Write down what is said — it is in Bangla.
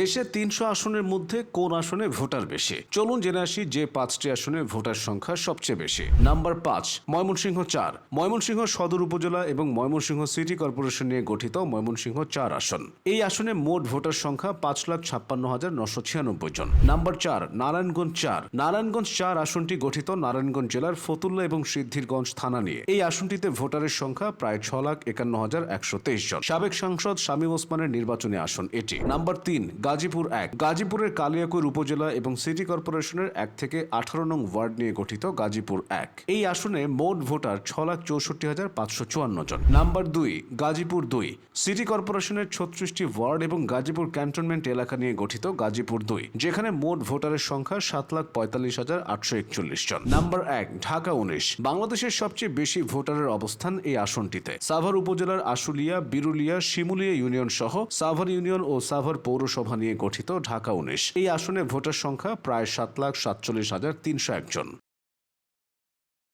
দেশে তিনশো আসনের মধ্যে কোন আসনে ভোটার বেশি? চলুন জেনে আসি যে পাঁচটি আসনে ভোটার সংখ্যা সবচেয়ে বেশি। নাম্বার পাঁচ, ময়মনসিংহ চার। ময়মনসিংহ সদর উপজেলা এবং ময়মনসিংহ সিটি কর্পোরেশন নিয়ে গঠিত ময়মনসিংহ চার আসন। এই আসনে মোট ভোটার সংখ্যা পাঁচ লাখ ছাপ্পান্ন হাজার নশো ছিয়ানব্বই জন। নাম্বার চার, নারায়ণগঞ্জ চার। নারায়ণগঞ্জ চার আসনটি গঠিত নারায়ণগঞ্জ জেলার ফতুল্লা এবং সিদ্ধিরগঞ্জ থানা নিয়ে। এই আসনটিতে ভোটারের সংখ্যা প্রায় ছ লাখ একান্ন হাজার একশো তেইশ জন। সাবেক সাংসদ শামীম ওসমানের নির্বাচনী আসন এটি। নাম্বার তিন গাজীপুর এক। গাজীপুরের কালিয়াকৈর উপজেলা এবং সিটি কর্পোরেশনের এক থেকে আঠারো নং ওয়ার্ড নিয়ে গঠিত গাজীপুর এক। এই আসনে মোট ভোটার ছ লাখ চৌষট্টি হাজার পাঁচশো চুয়ান্ন জন। নাম্বার দুই, গাজীপুর দুই। সিটি কর্পোরেশনের ছত্রিশটি ওয়ার্ড এবং গাজীপুর ক্যান্টনমেন্ট এলাকা নিয়ে গঠিত গাজীপুর দুই, যেখানে মোট ভোটারের সংখ্যা সাত লাখ পঁয়তাল্লিশ হাজার আটশো একচল্লিশ জন। নাম্বার এক, ঢাকা উনিশ। বাংলাদেশের সবচেয়ে বেশি ভোটারের অবস্থান এই আসনটিতে। সাভার উপজেলার আশুলিয়া, বিরুলিয়া, শিমুলিয়া ইউনিয়ন সহ সাভার ইউনিয়ন ও সাভার পৌরসভা নিয়ে গঠিত ঢাকা উনিশ। এই আসনে ভোটার সংখ্যা প্রায় সাত লাখ সাতচল্লিশ হাজার তিনশো একজন।